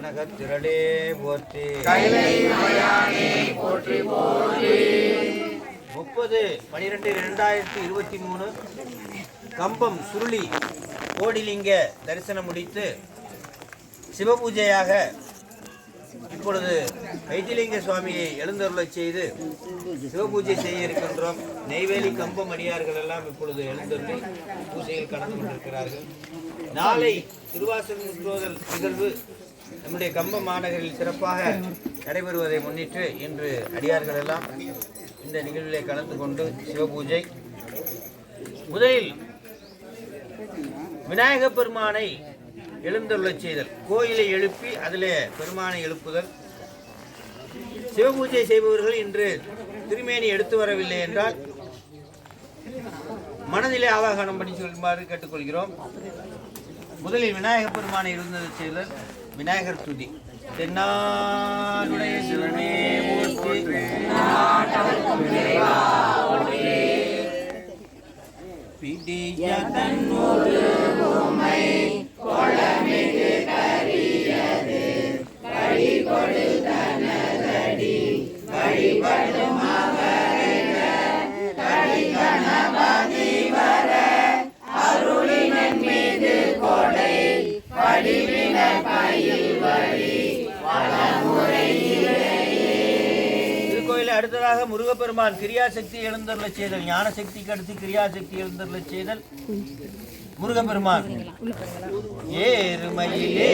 கனகத்திரளே போற்றி. முப்பது பனிரெண்டு இரண்டாயிரத்தி இருபத்தி மூணு கம்பம் சுருளி கோடிலிங்க தரிசனம் முடித்து சிவபூஜையாக இப்பொழுது வைத்திலிங்க சுவாமியை எழுந்தருளச் செய்து சிவபூஜை செய்ய இருக்கின்றோம் நெய்வேலி கம்பம் அடியார்கள் எல்லாம் இப்பொழுது எழுந்தருளி பூஜையில் கலந்து கொண்டிருக்கிறார்கள். நாளை திருவாசல் முற்றோதல் நிகழ்வு நம்முடைய கம்ப மாநகரில் சிறப்பாக நடைபெறுவதை முன்னிட்டு இன்று அடியார்கள் எல்லாம் இந்த நிகழ்விலே கலந்து கொண்டு சிவபூஜை. முதலில் விநாயகப் பெருமானை எழுந்தருளச் செய்தல். கோயிலை எழுப்பி அதிலே பெருமானை எழுப்புதல். சிவபூஜை செய்பவர்கள் இன்று திருமேனி எடுத்து வரவில்லை என்றால் மனதிலே ஆவாகனம் பண்ணி சொல்லுமாறு கேட்டுக்கொள்கிறோம். முதலில் விநாயகப் பெருமானை எழுந்தது செய்தல். விநாயகர் துதி. தென்னாடுடைய சிவனே போற்றி பிடிய தன்னோடு முருகப்பெருமான் கிரியாசக்தி எழுந்தருளச் செய்தல் ஞான சக்திக்கு அடுத்து கிரியாசக்தி எழுந்தருளச் செய்தல். முருகப்பெருமான். ஏறுமையிலே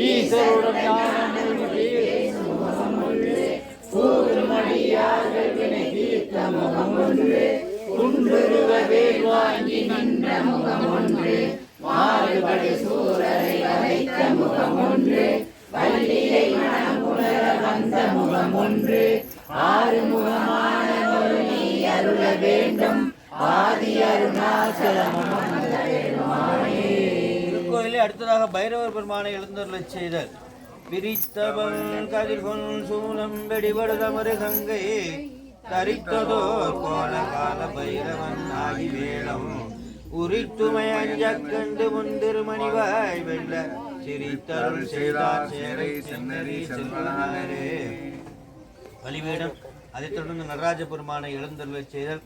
ஈசருடன் ஞானமொழி திருக்கோயிலை அடுத்ததாக பைரவர் பெருமானை எழுந்தருளச் செய்தல். பிரித்தவன் கதிர்கொன் சூலம் வெடிபடுதமரு கங்கை. தரித்ததோர் கோல கால பைரவன் ஆகி வேளம் உரித்துமை அஞ்சக் கண்டு முந்திருமணிவாய் வெள்ள சிரித்தருள் செய்தார் சேரை அதைத் தொடர்ந்து நடராஜ பெருமானை எழுந்தருளச் செய்தல்.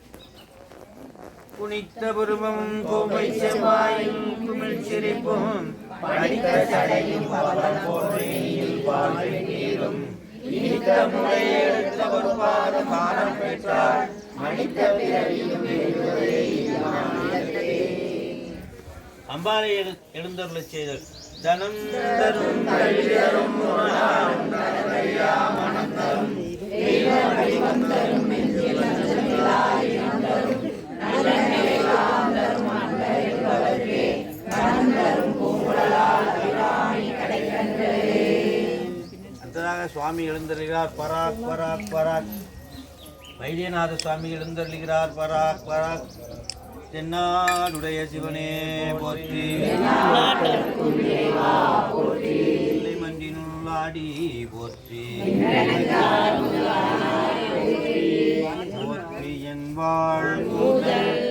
புனித்த புருவம் கோவை செவ்வாயும் குமிழ் சிரிப்பும் படித்த சடையும் போன்றையில் வாழ்வை நீரும் இனித்த ஒரு பாத மானம் பெற்றார் பிறவியும் அம்பாலை எழுந்தருளச் செய்தல். தனம் தரும் கல்வி தரும் அடுத்ததாக சுவாமி எழுந்தருகிறார். பராக் பராக் பராக். வைத்தியநாத சுவாமி எழுந்தருகிறார் பராக் பராக். தென்னாடுடைய சிவனே போற்றி. இல்லை போற்றி. போற்றி என் வாழ்.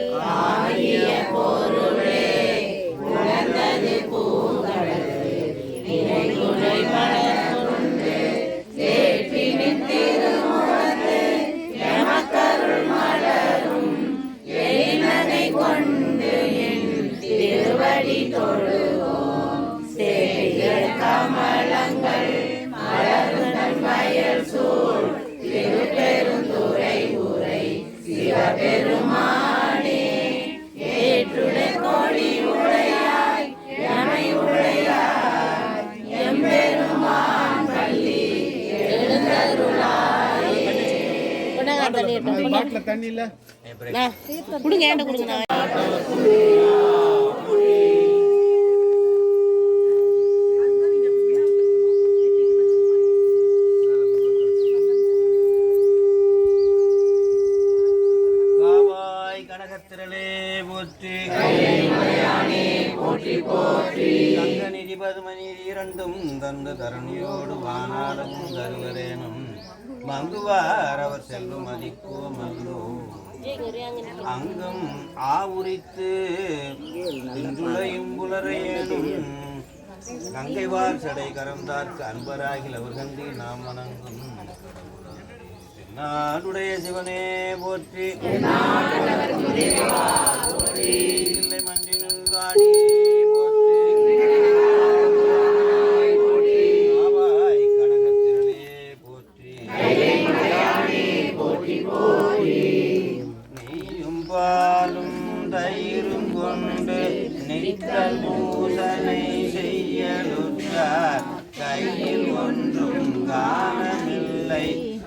கங்கைவார் சடை கரந்தார்க்கு அன்பராகில் அவர் கண்டி நாம் வணங்கும் நாடுடைய சிவனே போற்றி. இல்லை மஞ்சினுள் காடி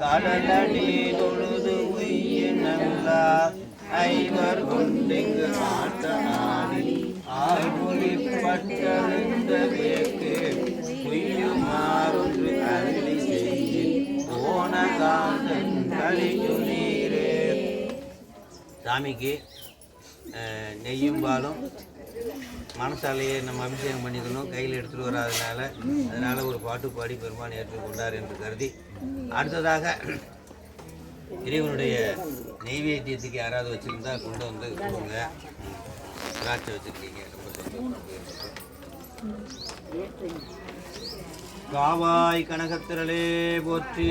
கடலடி தொழுது உய்ய நல்லார் ஐவர் கொண்டிங்கு ஆட்ட நாடி வேக்கு உய்யுமாறொன்று அருளி செய்தி ஓனகாந்தன் காந்தன் கழியும் நீரே. சாமிக்கு நெய்யும் பாலும் மனசாலேயே நம்ம அபிஷேகம் பண்ணிக்கணும் கையில் எடுத்துகிட்டு வராதனால அதனால ஒரு பாட்டு பாடி பெருமான் ஏற்றுக்கொண்டார் என்று கருதி அடுத்ததாக இறைவனுடைய நெய்வேத்தியத்துக்கு யாராவது வச்சுருந்தா கொண்டு வந்து கொடுங்க. திராட்சை வச்சுருக்கீங்க ரொம்ப சந்தோஷம் காவாய் கனகத்திரளே போற்றி.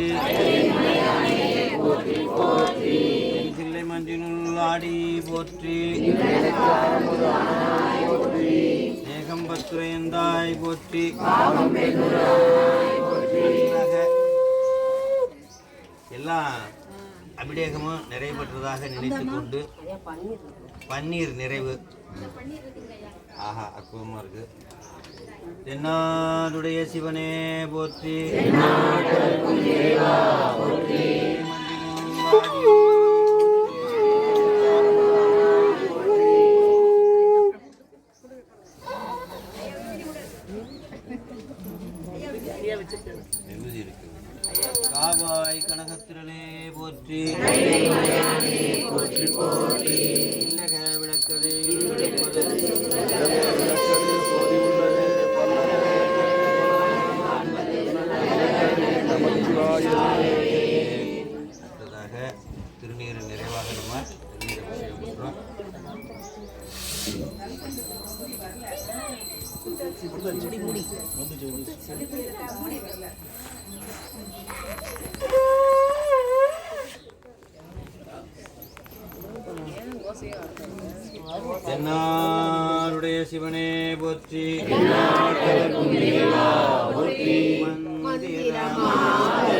தில்லை மஞ்சினுள் ஆடி போற்றி. ஏகம்பத்துரையந்தாய் போற்றி. எல்லாம் அபிடேகமும் நிறைவு பெற்றதாக நினைத்து கொண்டு பன்னீர் நிறைவு. ஆஹா அற்புதமா இருக்கு. தென்னாடுடைய சிவனே போற்றி. மந்திரமா பெருமானுடைய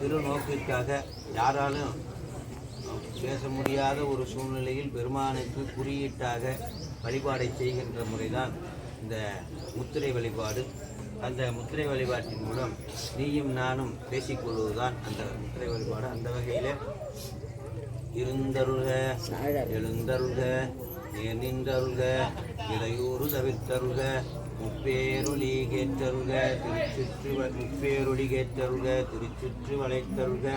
திருநோக்கிற்காக யாராலும் பேச முடியாத ஒரு சூழ்நிலையில் பெருமானுக்கு குறியீட்டாக வழிபாடை செய்கின்ற முறைதான் இந்த முத்திரை வழிபாடு. அந்த முத்திரை வழிபாட்டின் மூலம் நீயும் நானும் பேசிக்கொள்வதுதான் அந்த முத்திரை வழிபாடு. அந்த வகையில் இருந்தருக எழுந்தருக நேர் இடையூறு தவிர்த்தருக முப்பேரொளி கேற்றருள்க திருச்சுற்று முப்பேரொளி திருச்சுற்று வளைத்தருள்க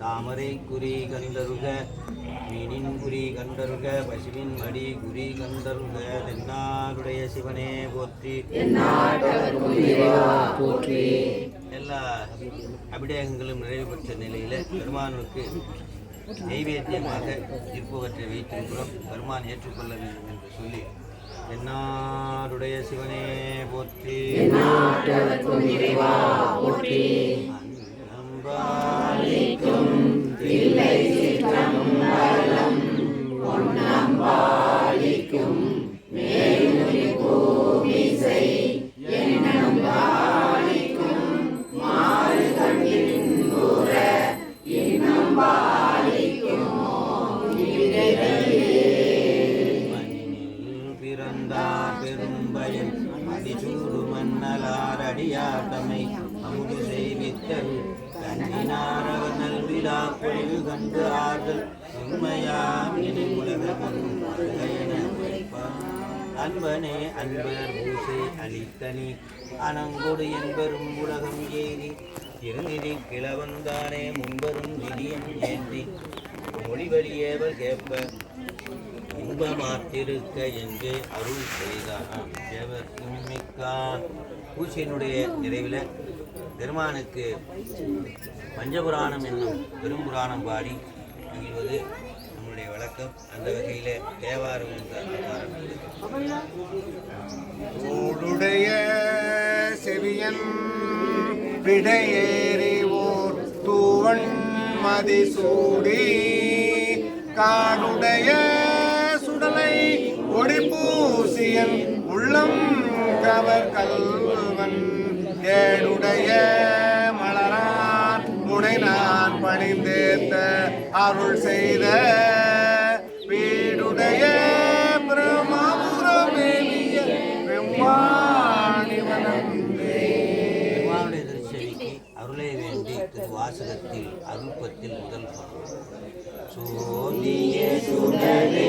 தாமரை குறி கண்டருக மீனின் குறி கண்டருக பசுவின் மடி குறி கண்டருக தென்னாடுடைய சிவனே போற்றி. எல்லா அபிடேகங்களும் நிறைவு பெற்ற நிலையில பெருமானுக்கு நெய்வேத்தியமாக இருப்பவற்றை வைத்திருக்கிறோம். பெருமான் ஏற்றுக்கொள்ள வேண்டும் என்று சொல்லி தென்னாடுடைய சிவனே போற்றி. பொன்னம்பாலிக்கும் மேலுமி பூமிசை. அனங்கொடு என்பரும் உலகம் ஏறி இருநிதி கிழவந்தானே முன்பரும் நிதியம் ஏந்தி. மொழிவழியேவல் கேட்ப இன்பமாத்திருக்க என்று அருள் செய்தார். தேவர் மிக்கான் பூசையினுடைய நிறைவில் பெருமானுக்கு பஞ்சபுராணம் என்னும் பெரும்புராணம் பாடி மகிழ்வது நம்முடைய அந்த வகையில் தேவாரம் ஓடுடைய செவியன் விடையேறி ஓர் தூவன் மதிசூடி காடுடைய சுடலை ஒடிப்பூசியன் உள்ளம் கவர் கல்வன் ஏடுடைய மலரான் முனை நான் பணிந்தேத்த அருள் செய்த வாசகத்தில் அருப்பத்தில் முதல் பாடல். சோதியே சுடரே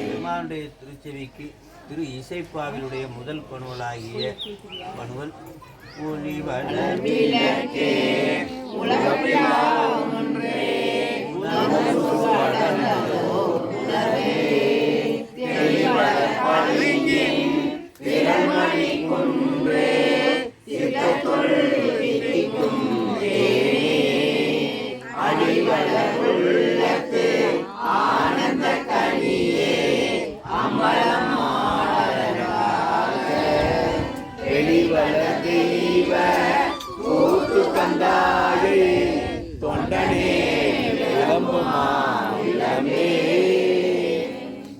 பெருமானுடைய திருச்செவிக்கு திரு இசைப்பாவினுடைய முதல் பணுவலாகிய பணுவல். ஒளி வளர்விளக்கே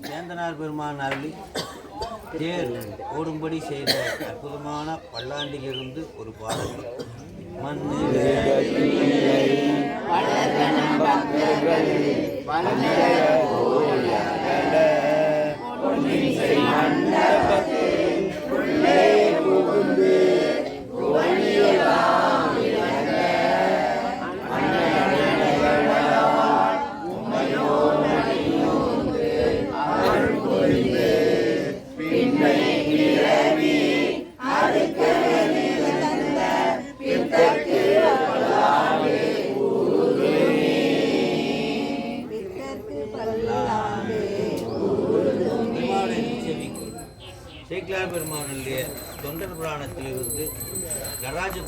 சேந்தனார் பெருமான் அருளி தேர் ஓடும்படி செய்த அற்புதமான பல்லாண்டிலிருந்து ஒரு பாடல். மண்ணு பெருமானுடைய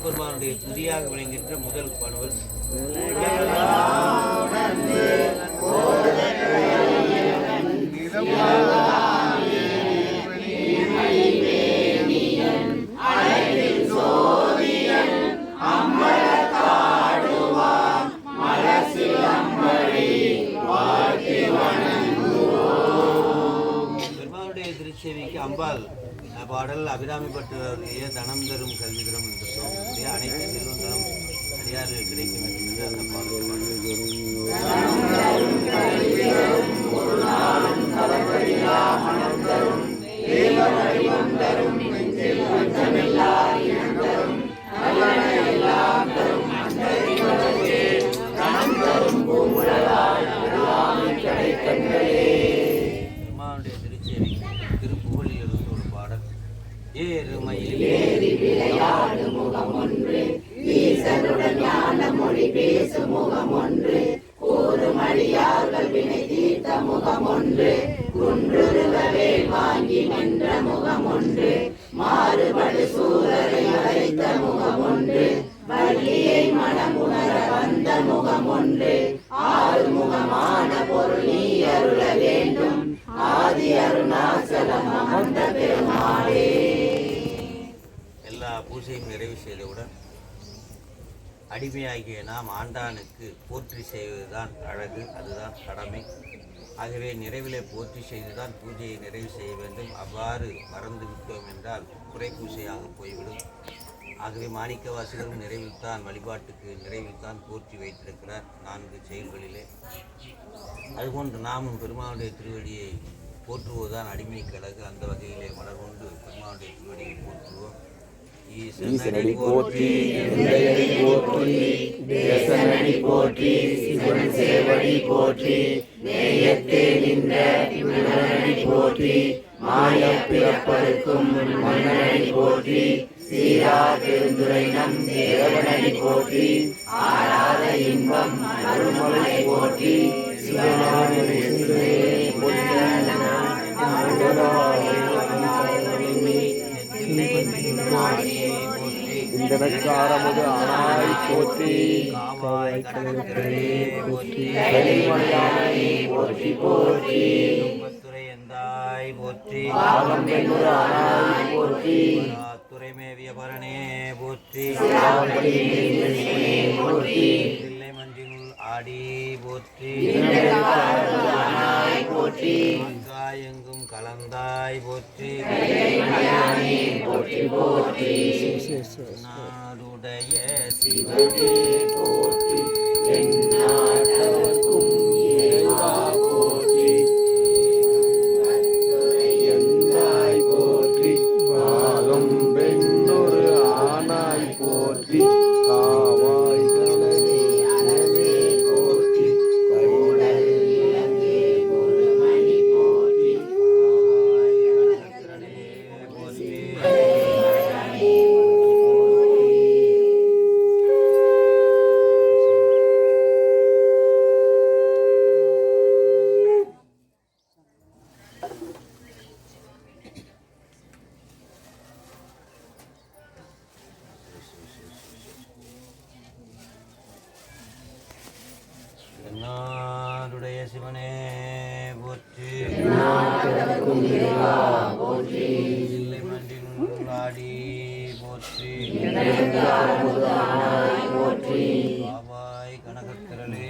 நடராஜ துதியாக விளங்குகின்ற முதல் பணுவல் பெருமானுடைய திருச்செவிக்கு அம்பாள் பாடல் அபிராமி பட்டருடைய தனம் தரும் கல்வி தரும் என்று சொல்லக்கூடிய அனைத்து செல்வங்களும் அடியார்கள் கிடைக்கும் என்பது அந்த பாடல். முகமொன்று குன்றுருகவே வாங்கி நின்ற முகமொன்று மாறுபடு சூரரை அழைத்த முகமொன்று வள்ளியை மனமுணர வந்த முகமொன்று ஆறு முகமான பொருள் நீ அருள வேண்டும் ஆதி அருணாசலம் அமர்ந்த பெருமாளே. எல்லா பூஜையும் நிறைவு செய்தவுடன் அடிமையாகிய நாம் ஆண்டானுக்கு போற்றி செய்வதுதான் அழகு அதுதான் கடமை. ஆகவே நிறைவிலே போற்றி செய்துதான் பூஜையை நிறைவு செய்ய வேண்டும். அவ்வாறு மறந்து விட்டோம் என்றால் குறை பூசையாக போய்விடும். ஆகவே மாணிக்கவாசிகளும் நிறைவில் தான் வழிபாட்டுக்கு நிறைவில் தான் போற்றி வைத்திருக்கிறார் நான்கு செயல்களிலே. அதுபோன்று நாமும் பெருமானுடைய திருவடியை போற்றுவதுதான் அடிமை கழகு அந்த வகையிலே மலர் கொண்டு பெருமானுடைய திருவடியை போற்றுவோம். ஈசனடி போற்றி எந்தையடி போற்றி தேசனடி போற்றி சிவன் சேவடி போற்றி நேயத்தே நின்ற விமலனடி போற்றி மாய பிறப்பருக்கும் மன்னனடி போற்றி சீரா பெருந்துரை நம் தேவனடி போற்றி ஆராத இன்பம் அருமலை போற்றி சிவனான இந்த நச்சாரமுது ஆனாய் போற்றி. காவாய் கடற்கரையே போற்றி கலிமலையானை போற்றி. போற்றி துறை எந்தாய் போற்றி பாகம் பெண்ணுரு ஆனாய் போற்றி. துறை மேவிய பரணே போற்றி போற்றி மஞ்சினுள் ஆடி போற்றி போற்றி எங்கும் கலந்தாய் போற்றி. நாடுடைய சிவனே போற்றி. போற்றி. பாவாய் கனகத்திரளே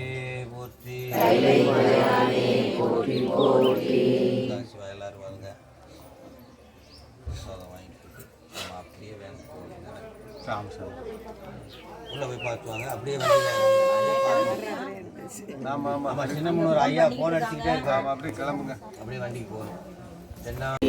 போற்றி. இந்தாங்க சிவா எல்லாரும் வாங்க. பிரசாதம் வாங்கிட்டு நம்ம அப்படியே வேணும் சாம் சார் உள்ள போய் பார்த்துவாங்க அப்படியே ஆமாம் ஆமாம் ஆமா சின்ன முன்னூறு ஐயா போன் அடிச்சுக்கிட்டே அப்படியே கிளம்புங்க. அப்படியே வண்டிக்கு போகணும். என்ன